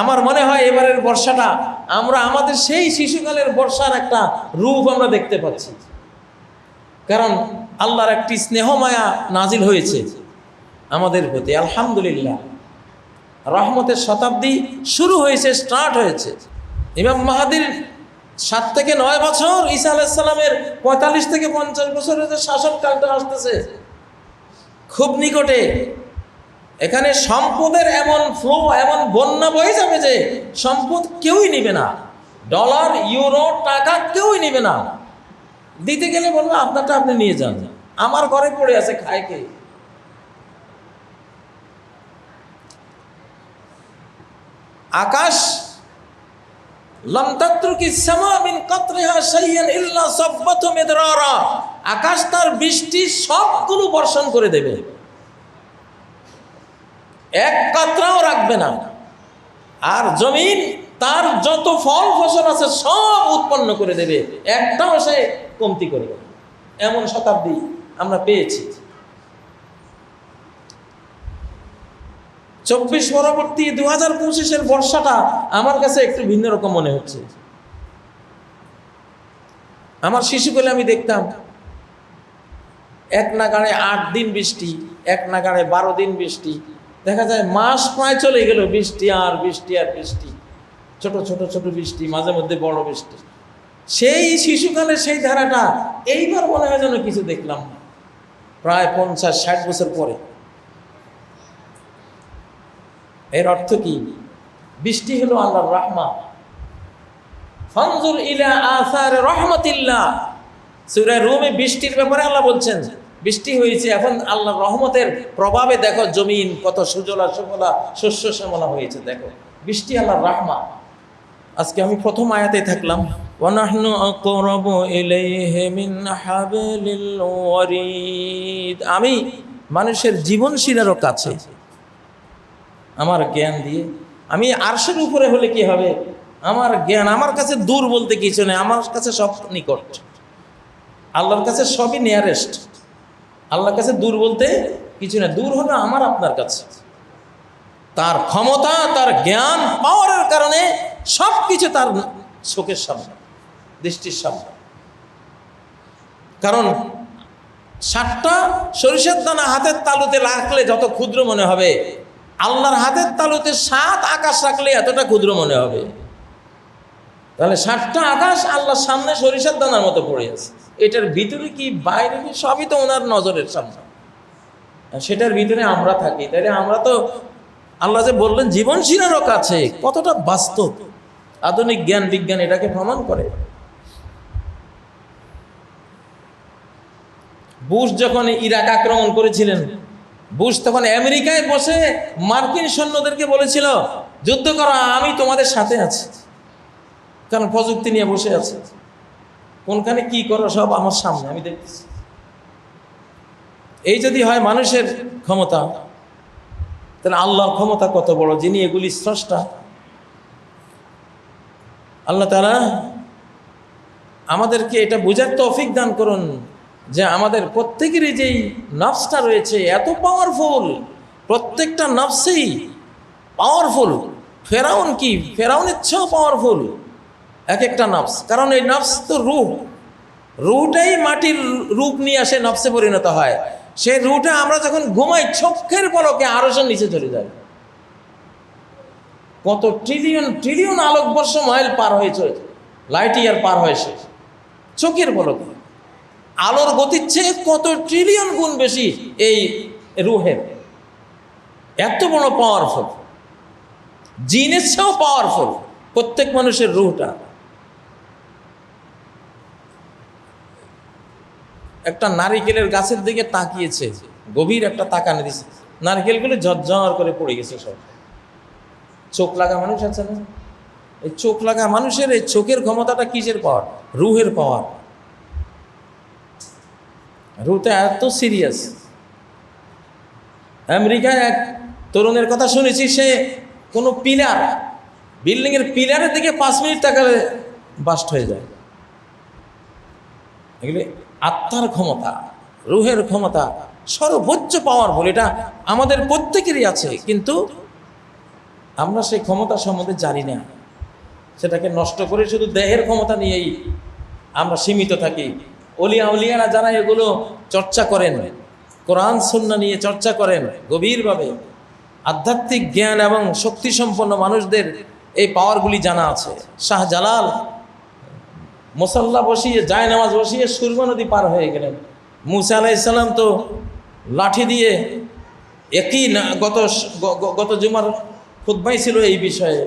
আমার মনে হয় এবারের বর্ষাটা আমরা আমাদের সেই শিশুকালের বর্ষার একটা রূপ আমরা দেখতে পাচ্ছি। কারণ আল্লাহর একটি স্নেহমায়া নাজিল হয়েছে আমাদের প্রতি, আলহামদুলিল্লাহ। রহমতের শতাব্দী শুরু হয়েছে, স্টার্ট হয়েছে। ইমাম মাহাদির সাত থেকে নয় বছর, ঈসা আলাইসাল্লামের পঁয়তাল্লিশ থেকে পঞ্চাশ বছরের যে শাসনকালটা আসতেছে, খুব নিকটে এখানে সম্পদের এমন ফ্লো এমন বন্যা বয়ে যাবে যে সম্পদ কেউই নিবে না। ডলার ইউরো টাকা কেউই নিবে না। দিতে গেলে বলব, আপনারটা আপনি নিয়ে যান। আমার ঘরে পড়ে আছে, খায় কে? আকাশ আকাশ তার বৃষ্টি সবগুলো বর্ষণ করে দেবে। এক কাতরাও রাখবে না। আর জমিন তার যত ফল ফসল আছে সব উৎপন্ন করে দেবে, একটাও সে কমতি করবে এমন শতাব্দী আমরা পেয়েছি। চব্বিশ পরবর্তী দু হাজার পঁচিশের বর্ষাটা আমার কাছে একটু ভিন্ন রকম মনে হচ্ছে। আমার শিশুকালে আমি দেখতাম, এক নাগাড়ে আট দিন বৃষ্টি, এক নাগাড়ে বারো দিন বৃষ্টি দেখা যায় মাস প্রায় চলে গেল, বৃষ্টি আর বৃষ্টি আর বৃষ্টি। ছোট ছোট ছোট বৃষ্টি, মাঝে মধ্যে বড় বৃষ্টি। সেই শিশুকালে সেই ধারাটা এইবার মনে হয় যেন কিছু দেখলাম না। প্রায় পঞ্চাশ, ষাট বছর পরে। এর অর্থ কি? বৃষ্টি হলো আল্লাহর রাহমা। ফনজুর ইলা আসার রহমতিল্লাহ। সূরা রুমে বৃষ্টির ব্যাপারে আল্লাহ বলছেন বৃষ্টি হয়েছে, এখন আল্লাহ রহমতের প্রভাবে দেখো জমিন কত সুজলা সুফলা, শস্য শ্যামলা হয়েছে, দেখো। বৃষ্টি আল্লাহ রহমা। আজকে আমি প্রথম আয়াতে থাকলাম আমি মানুষের জীবনশীলেরও কাছে, আমার জ্ঞান দিয়ে, আমি আরশের উপরে হলে কি হবে? আমার জ্ঞান আমার কাছে দূর বলতে কিছু নেই, আমার কাছে সব নিকট। আল্লাহর কাছে সবই নিয়ারেস্ট আল্লাহর কাছে দূর বলতে কিছু না, দূর হলো আমার আপনার কাছে। তার ক্ষমতা, তার জ্ঞান, পাওয়ারের কারণে সব কিছু তার চোখের সামনে, দৃষ্টির সামনে। কারণ ষাটটা সরিষার দানা হাতের তালুতে রাখলে যত ক্ষুদ্র মনে হবে, আল্লাহর হাতের তালুতে সাত আকাশ রাখলে এতটা ক্ষুদ্র মনে হবে। তাহলে ষাটটা আকাশ আল্লাহর সামনে সরিষার দানার মতো পড়ে আছে। এটার ভিতরে কি বাইরে কি? সবই তো ওনার নজরের সামনে। সেটার ভিতরে আমরা থাকি। তাহলে আমরা তো আল্লাহ যে বললেন জীবনশীলেরও কাছে। কতটা বাস্তব। আধুনিক জ্ঞান, বিজ্ঞান এটাকে প্রমাণ করে। বুশ যখন ইরাক আক্রমণ করেছিলেন, বুশ তখন আমেরিকায় বসে মার্কিন সৈন্যদেরকে বলেছিল, যুদ্ধ করা, আমি তোমাদের সাথে আছি। কারণ প্রযুক্তি নিয়ে বসে আছে। কোনখানে কি করো সব আমার সামনে, আমি দেখতেছি। এই যদি হয় মানুষের ক্ষমতা, তাহলে আল্লাহর ক্ষমতা কত বড়, যিনি এগুলি স্রষ্টা। আল্লাহ তারা আমাদেরকে এটা বোঝার তৌফিক দান করুন যে আমাদের প্রত্যেকেরই যেই নফসটা রয়েছে, এত পাওয়ারফুল প্রত্যেকটা নফসেই পাওয়ারফুল ফেরাউন কি? ফেরাউনের চেয়েও পাওয়ারফুল এক একটা নফস। কারণ এই নফস তো রূপ রুটাই মাটির রূপ নিয়ে আসে, নফসে পরিণত হয়। সেই রুটা আমরা যখন ঘুমাই, চোখের পলকে সে নিচে চলে যায়। কত ট্রিলিয়ন ট্রিলিয়ন আলোকবর্ষ মাইল পার হয়েছে লাইট ইয়ার পার হয়েছে চোখের পলকে। আলোর গতির চেয়ে কত ট্রিলিয়ন গুণ বেশি এই রুহের। এত বড় পাওয়ারফুল জিনের চেয়েও পাওয়ারফুল প্রত্যেক মানুষের রুহটা। একটা নারিকেলের গাছের দিকে তাকিয়েছে, গভীর একটা তাকানে দিছে। নারকেলগুলো ঝরঝর করে পড়ে গেছে সব। চোখ লাগা মানুষ আছে না? এই চোখ লাগা মানুষের এই চোখের ক্ষমতাটা কিসের পাওয়ার রুহের পাওয়ার রুহটা এত সিরিয়াস আমেরিকায় এক তরুণের কথা শুনেছি, সে কোনো পিলার, বিল্ডিংয়ের পিলারের দিকে পাঁচ মিনিট তাকালে বাস্ট হয়ে যায়। এগুলি আত্মার ক্ষমতা, রুহের ক্ষমতা সর্বোচ্চ পাওয়ার পাওয়ারফুল এটা আমাদের প্রত্যেকেরই আছে, কিন্তু আমরা সেই ক্ষমতা সম্বন্ধে জানি না। সেটাকে নষ্ট করে শুধু দেহের ক্ষমতা নিয়েই আমরা সীমিত থাকি। অলিয়া উলিয়ারা যারা এগুলো চর্চা করেন, কোরআন সন্না নিয়ে চর্চা করেন গভীরভাবে, আধ্যাত্মিক জ্ঞান এবং শক্তিসম্পন্ন মানুষদের এই পাওয়ারগুলি জানা আছে। শাহজালাল মোসাল্লা বসিয়ে জায় নামাজ বসিয়ে সুরমা নদী পার হয়ে গেলেন। মুসা আলাইসাল্লাম তো লাঠি দিয়ে একই না, গত গত জুমার খুদ্াই ছিল এই বিষয়ে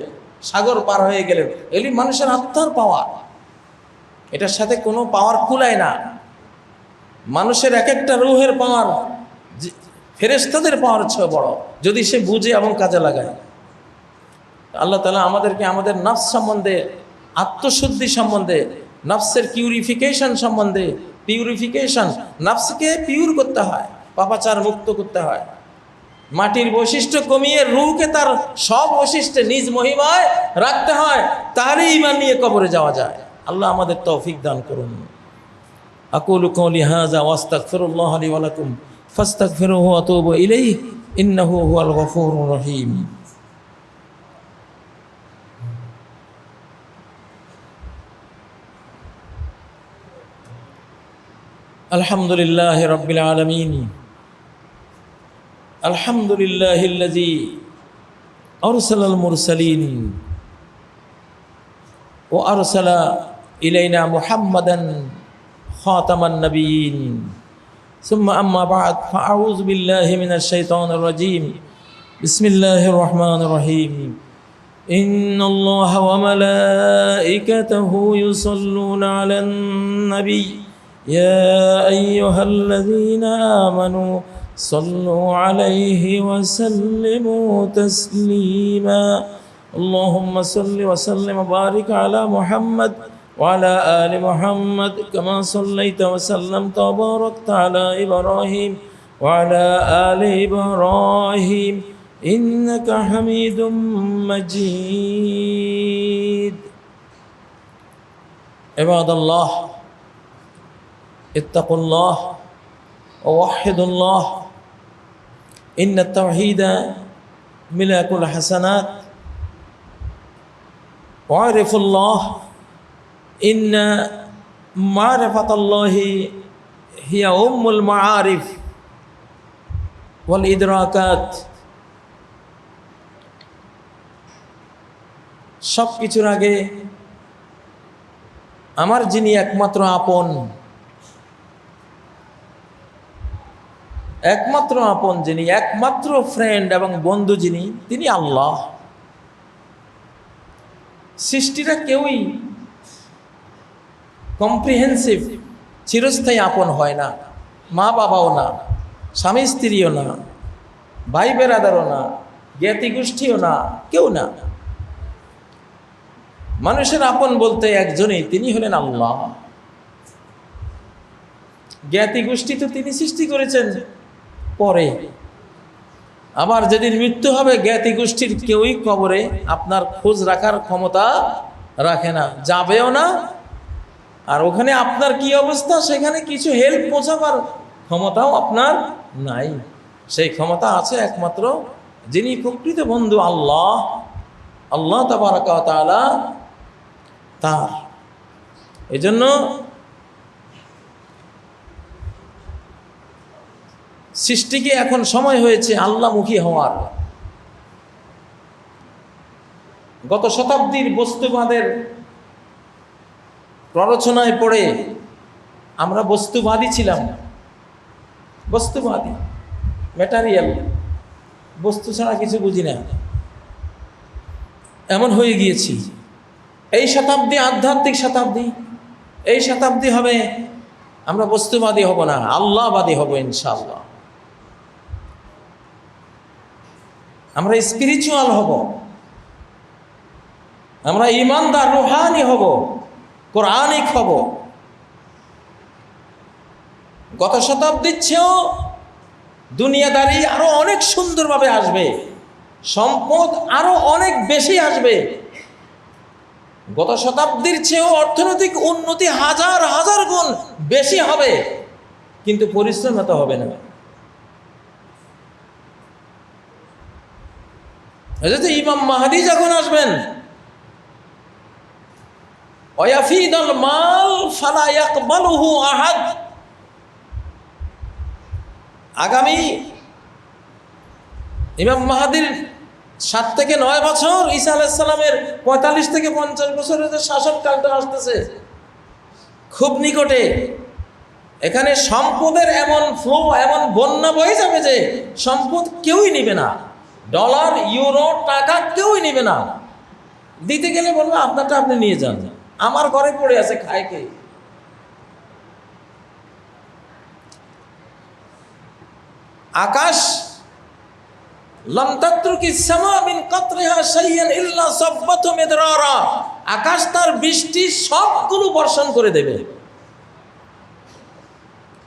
সাগর পার হয়ে গেলেন। এগুলি মানুষের আত্মার পাওয়ার। এটার সাথে কোনো পাওয়ার কুলায় না। মানুষের এক একটা রুহের পাওয়ার ফেরেশতাদের পাওয়ার চেয়ে বড়, যদি সে বুঝে এবং কাজে লাগায়। আল্লাহ তালা আমাদেরকে আমাদের নাচ সম্বন্ধে, আত্মশুদ্ধি সম্বন্ধে নফসের পিউরিফিকেশন সম্বন্ধে পিউরিফিকেশন নফসকে পিউর করতে হয়, পাপাচার মুক্ত করতে হয়। মাটির বৈশিষ্ট্য কমিয়ে রুহকে তার সব বৈশিষ্ট্যে নিজ মহিমায় রাখতে হয়, তারই ইমান নিয়ে কবরে যাওয়া যায়। আল্লাহ আমাদের তৌফিক দান করুন। আকুল কৌলি হাজা ওয়াস্তাগফিরুল্লাহ লি ওয়া লাকুম, ফাস্তাগফিরুহু ওয়া তুবু ইলাইহি, ইন্নাহু হুয়াল গফুরুর রহিম। الحمد لله رب العالمين. الحمد لله الذي أرسل المرسلين وأرسل إلينا محمدا خاتم النبيين. ثم أما بعد فأعوذ بالله من الشيطان الرجيم. بسم الله الرحمن الرحيم. إن الله وملائكته يصلون على النبي. يا أيها الذين آمنوا صلوا عليه وسلموا تسليما اللهم صل وسلم وبارك على محمد وعلى آل محمد كما صليت وسلمت وباركت على إبراهيم وعلى آل إبراهيم إنك حميد مجيد عباد الله ইত্তাকুল্লাহ, ওয়াহিদুল্লাহ, ইন্না তাহিদা মিলাকুল হাসানাত, ওয়ারিফুল্লাহ, ইন্না মারেফাতাল্লাহি হিয়া উম্মুল মাআরিফ, ওয়াল ইদরাকাত। সব কিছুর আগে আমার যিনি একমাত্র আপন একমাত্র আপন যিনি, একমাত্র ফ্রেন্ড এবং বন্ধু যিনি, তিনি আল্লাহ। সৃষ্টিটা কেউই কম্প্রিহেন্সিভ চিরস্থায়ী আপন হয় না। মা বাবাও না, স্বামী স্ত্রীও না, ভাই বেরাদারও না, জ্ঞাতি গোষ্ঠীও না, কেউ না। মানুষের আপন বলতে একজনই, তিনি হলেন আল্লাহ। জ্ঞাতি গোষ্ঠী তো তিনি সৃষ্টি করেছেন। পরে। আবার যেদিন মৃত্যু হবে জ্ঞাতি গোষ্ঠীর কেউই কবরে আপনার খোঁজ রাখার ক্ষমতা রাখে না, যাবেও না। আর ওখানে আপনার কি অবস্থা? সেখানে কিছু হেল্প পৌঁছাবার ক্ষমতাও আপনার নাই। সেই ক্ষমতা আছে একমাত্র যিনি প্রকৃত বন্ধু আল্লাহ। আল্লাহ তাবারাকালা তার। এজন্য সৃষ্টিকে এখন সময় হয়েছে আল্লাহমুখী হওয়ার। গত শতাব্দীর বস্তুবাদের প্ররোচনায় পড়ে আমরা বস্তুবাদী ছিলাম বস্তুবাদী ম্যাটারিয়াল বস্তু ছাড়া কিছু বুঝি না। এমন হয়ে গিয়েছি। এই শতাব্দী আধ্যাত্মিক শতাব্দী, এই শতাব্দী হবে আমরা বস্তুবাদী হব না, আল্লাহবাদী হব ইনশাআল্লাহ। আমরা স্পিরিচুয়াল হব। আমরা ইমানদার, রুহানি হব, কোরআনিক হব। গত শতাব্দীর চেয়েও দুনিয়াদারি আরও অনেক সুন্দরভাবে আসবে। সম্পদ আরও অনেক বেশি আসবে। গত শতাব্দীর চেয়েও অর্থনৈতিক উন্নতি হাজার হাজার গুণ বেশি হবে। কিন্তু পরিশ্রম হবে না। হযরত ইমাম মাহাদি যখন আসবেন, ওয়াফিদাল মাল আহাদ। আগামী ইমাম মাহাদির সাত থেকে নয় বছর ঈসা আলাইসাল্লামের পঁয়তাল্লিশ থেকে পঞ্চাশ বছরের যে শাসনকালটা আসতেছে, খুব নিকটে, এখানে সম্পদের এমন ফ্লো এমন বন্যা বয়ে যাবে যে সম্পদ কেউই নিবে না। ডলার, ইউরো, টাকা কেউই নিবে না। দিতে গেলে বলব, আপনারটা আপনি নিয়ে যান। আমার ঘরে পড়ে আছে, খায় কে? আকাশ আকাশ তার বৃষ্টি সবগুলো বর্ষণ করে দেবে।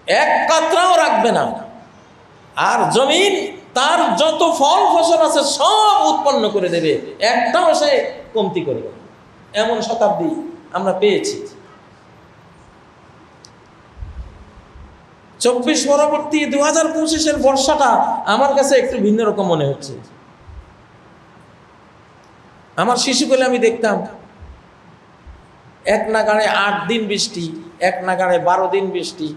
এক কাতরাও রাখবে না। আর জমিন তার যত ফল ফসল আছে সব উৎপন্ন করে দেবে, একটাও সে কমতি করবে এমন শতাব্দী আমরা পেয়েছি। চব্বিশ পরবর্তী দু হাজার পঁচিশের বর্ষাটা আমার কাছে একটু ভিন্ন রকম মনে হচ্ছে। আমার শিশুকালে আমি দেখতাম, এক নাগাড়ে আট দিন বৃষ্টি, এক নাগাড়ে বারো দিন বৃষ্টি,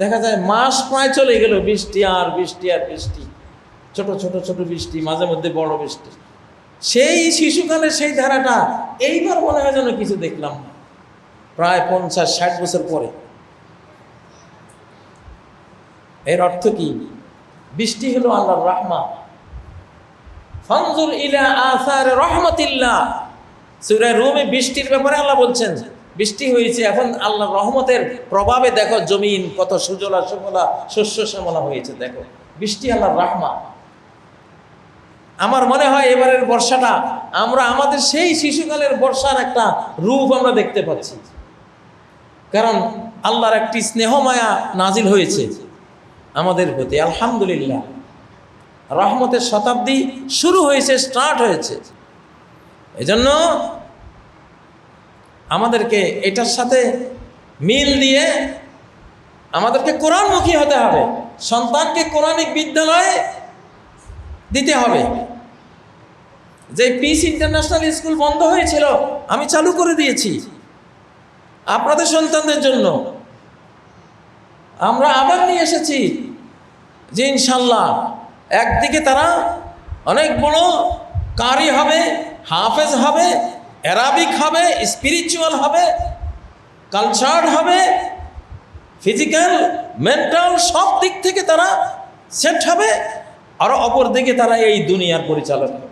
দেখা যায় মাস প্রায় চলে গেল বৃষ্টি আর বৃষ্টি আর বৃষ্টি। ছোট ছোট ছোট বৃষ্টি, মাঝে মধ্যে বড় বৃষ্টি। সেই শিশুকালে সেই ধারাটা এইবার মনে হয় যেন কিছু দেখলাম না। প্রায় পঞ্চাশ, ষাট বছর পরে। এর অর্থ কি? বৃষ্টি হলো আল্লাহর রাহমা। ফানজুর ইলা আসার রহমতিল্লাহ। সূরা রুমে বৃষ্টির ব্যাপারে আল্লাহ বলছেন, বৃষ্টি হয়েছে এখন আল্লাহর রহমতের প্রভাবে দেখো জমিন কত সুজলা, সুফলা, শস্য শ্যামলা হয়েছে, দেখো। বৃষ্টি আল্লাহর রাহমা। আমার মনে হয় এবারের বর্ষাটা আমরা আমাদের সেই শিশুকালের বর্ষার একটা রূপ আমরা দেখতে পাচ্ছি। কারণ আল্লাহর একটি স্নেহমায়া নাজিল হয়েছে আমাদের প্রতি, আলহামদুলিল্লাহ। রহমতের শতাব্দী শুরু হয়েছে, স্টার্ট হয়েছে। এজন্য আমাদেরকে এটার সাথে মিল দিয়ে আমাদেরকে কোরআনমুখী হতে হবে, সন্তানকে কোরআনিক বিদ্যালয়ে দিতে হবে। যে পিস ইন্টারন্যাশনাল স্কুল বন্ধ হয়েছিল, আমি চালু করে দিয়েছি। আপনাদের সন্তানদের জন্য। আমরা আবার নিয়ে এসেছি যে ইনশাল্লাহ একদিকে তারা অনেক বড় কারি হবে, হাফেজ হবে, অ্যারাবিক হবে স্পিরিচুয়াল হবে কালচার হবে ফিজিক্যাল মেন্টাল সব দিক থেকে তারা সেট হবে আরও অপর দিকে তারা এই দুনিয়ার পরিচালক হবে।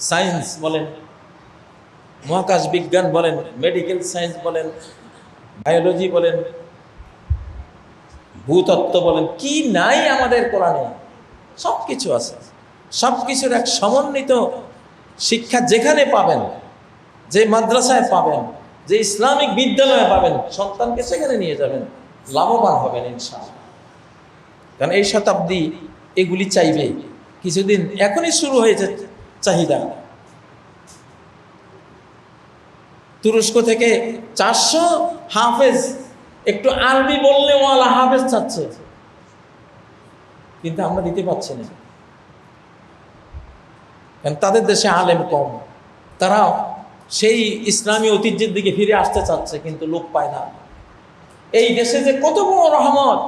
সায়েন্স বলেন, মহাকাশ বিজ্ঞান বলেন, মেডিকেল সায়েন্স বলেন, বায়োলজি বলেন, ভূতত্ত্ব বলেন, কি নাই আমাদের কোরআনে? সব কিছু আছে। সব কিছুর এক সমন্বিত শিক্ষা যেখানে পাবেন, যে মাদ্রাসায় পাবেন, যে ইসলামিক বিদ্যালয়ে পাবেন, সন্তানকে সেখানে নিয়ে যাবেন, লাভবান হবেন ইনশাআল্লাহ। কারণ এই শতাব্দী এগুলি চাইবে। কিছুদিন এখনই শুরু হয়েছে চাহিদা। তুরস্ক থেকে চারশো হাফেজ, একটু আরবি বললে ওয়ালা হাফেজ চাচ্ছে। কিন্তু আমরা দিতে পারছি না। তাদের দেশে আলেম কম। তারা সেই ইসলামী ঐতিহ্যের দিকে ফিরে আসতে চাচ্ছে, কিন্তু লোক পায় না। এই দেশে যে কত বড় রহমত!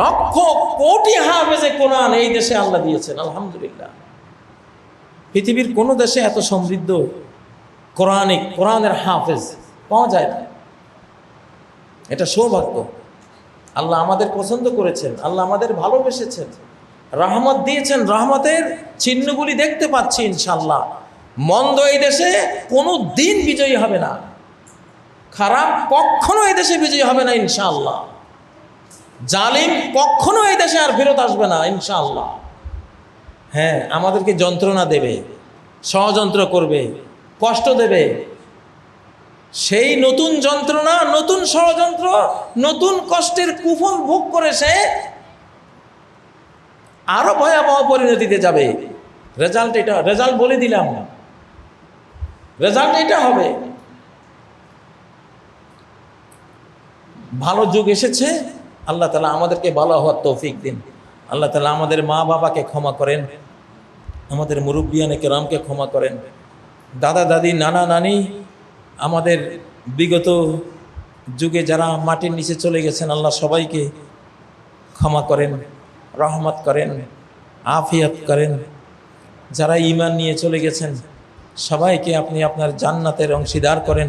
লক্ষ কোটি হাফেজে কোরআন এই দেশে আল্লাহ দিয়েছেন, আলহামদুলিল্লাহ। পৃথিবীর কোনো দেশে এত সমৃদ্ধ কোরআনিক কোরআনের হাফেজ পাওয়া যায় না। এটা সৌভাগ্য। আল্লাহ আমাদের পছন্দ করেছেন, আল্লাহ আমাদের ভালোবেসেছেন। রহমত দিয়েছেন, রহমতের চিহ্নগুলি দেখতে পাচ্ছি ইনশাল্লাহ মন্দ এই দেশে কোনো দিন বিজয়ী হবে না। খারাপ কখনো এই দেশে বিজয়ী হবে না ইনশাল্লাহ জালিম কখনো এই দেশে আর ফেরত আসবে না ইনশাআল্লাহ। হ্যাঁ আমাদেরকে যন্ত্রণা দেবে, ষড়যন্ত্র করবে, কষ্ট দেবে। সেই নতুন যন্ত্রণা, নতুন ষড়যন্ত্র, নতুন কষ্টের কুফল ভোগ করে সে আরও ভয়াবহ পরিণতিতে যাবে। রেজাল্ট এটা, রেজাল্ট বলে দিলাম। রেজাল্ট এটা হবে। ভালো যুগ এসেছে, আল্লাহ তালা আমাদেরকে ভালো হওয়ার তৌফিক দিন। আল্লাহ তালা আমাদের মা বাবাকে ক্ষমা করেন, আমাদের মুরব্বিয়ানে কেরামকে ক্ষমা করেন। দাদা, দাদি, নানা, নানি, আমাদের বিগত যুগে যারা মাটির নিচে চলে গেছেন, আল্লাহ সবাইকে ক্ষমা করেন, রহমত করেন, আফিয়াত করেন। যারা ইমান নিয়ে চলে গেছেন, সবাইকে আপনি আপনার জান্নাতের অংশীদার করেন।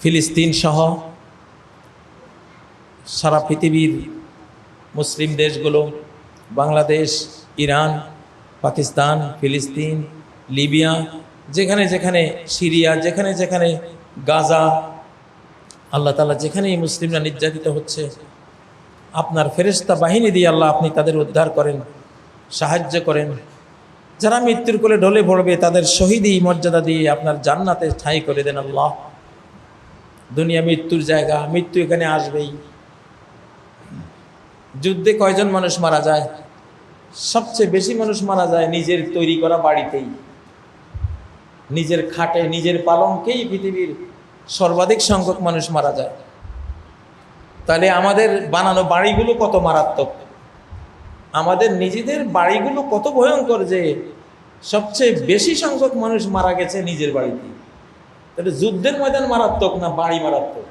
ফিলিস্তিন সহ সারা পৃথিবীর মুসলিম দেশগুলো, বাংলাদেশ, ইরান, পাকিস্তান, ফিলিস্তিন, লিবিয়া, যেখানে যেখানে সিরিয়া, যেখানে যেখানে গাজা, আল্লাহ তালা যেখানেই মুসলিমরা নির্যাতিত হচ্ছে, আপনার ফেরেশতা বাহিনী দিয়ে আল্লাহ আপনি তাদের উদ্ধার করেন, সাহায্য করেন। যারা মৃত্যুর কোলে ঢলে পড়বে, তাদের শহীদই মর্যাদা দিয়ে আপনার জান্নাতে ঠাঁই করে দেন আল্লাহ। দুনিয়া মৃত্যুর জায়গা, মৃত্যু এখানে আসবেই। যুদ্ধে কয়জন মানুষ মারা যায়? সবচেয়ে বেশি মানুষ মারা যায় নিজের তৈরি করা বাড়িতেই। নিজের খাটে, নিজের পালঙ্কেই পৃথিবীর সর্বাধিক সংখ্যক মানুষ মারা যায়। তাহলে আমাদের বানানো বাড়িগুলো কত মারাত্মক? আমাদের নিজেদের বাড়িগুলো কত ভয়ঙ্কর যে সবচেয়ে বেশি সংখ্যক মানুষ মারা গেছে নিজের বাড়িতে তাহলে যুদ্ধের ময়দান মারাত্মক না বাড়ি মারাত্মক?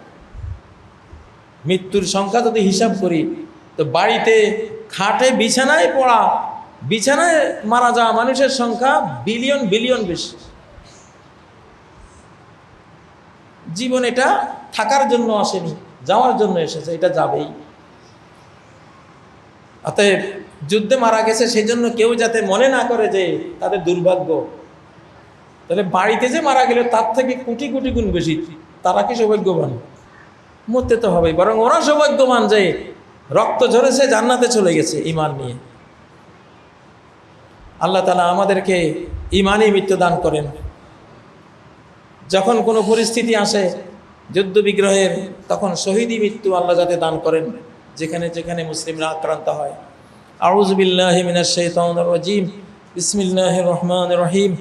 মৃত্যুর সংখ্যা যদি হিসাব করি তো বাড়িতে খাটে বিছানায় পড়া, বিছানায় মারা যাওয়া মানুষের সংখ্যা বিলিয়ন বিলিয়ন বেশি। জীবন এটা থাকার জন্য আসেনি, যাওয়ার জন্য এসেছে, এটা যাবেই। অতএব যুদ্ধে মারা গেছে সেই জন্য কেউ যাতে মনে না করে যে তাদের দুর্ভাগ্য। তাহলে বাড়িতে যে মারা গেল, তার থেকে কোটি কোটি গুণ বেশি, তারা কি সৌভাগ্যবান? মরতে তো হবে বরং ওরা সৌভাগ্যবান যে রক্ত ঝরেছে জান্নাতে চলে গেছে ইমান নিয়ে। আল্লাহ তালা আমাদেরকে ইমানই মৃত্যু দান করেন। যখন কোনো পরিস্থিতি আসে যুদ্ধ বিগ্রহের তখন শহীদি মৃত্যু আল্লাহ যাতে দান করেন, যেখানে যেখানে মুসলিমরা আক্রান্ত হয়। আউজবিল্লাহ মিনাশ শাইতানির রাজিম। রহমানির রহিম।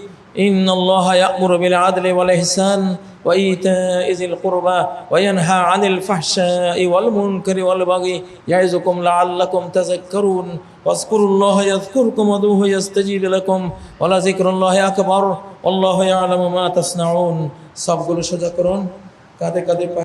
إن الله يأمر بالعدل والإحسان وإيتاء ذي القربى وينهى عن الفحشاء والمنكر والبغي يعظكم لعلكم تذكرون واذكروا الله يذكركم ودوه يستجيب لكم ولذكر الله أكبر والله يعلم ما تصنعون সবগুলো সোজা করুন কাঁধে কাঁধে পা-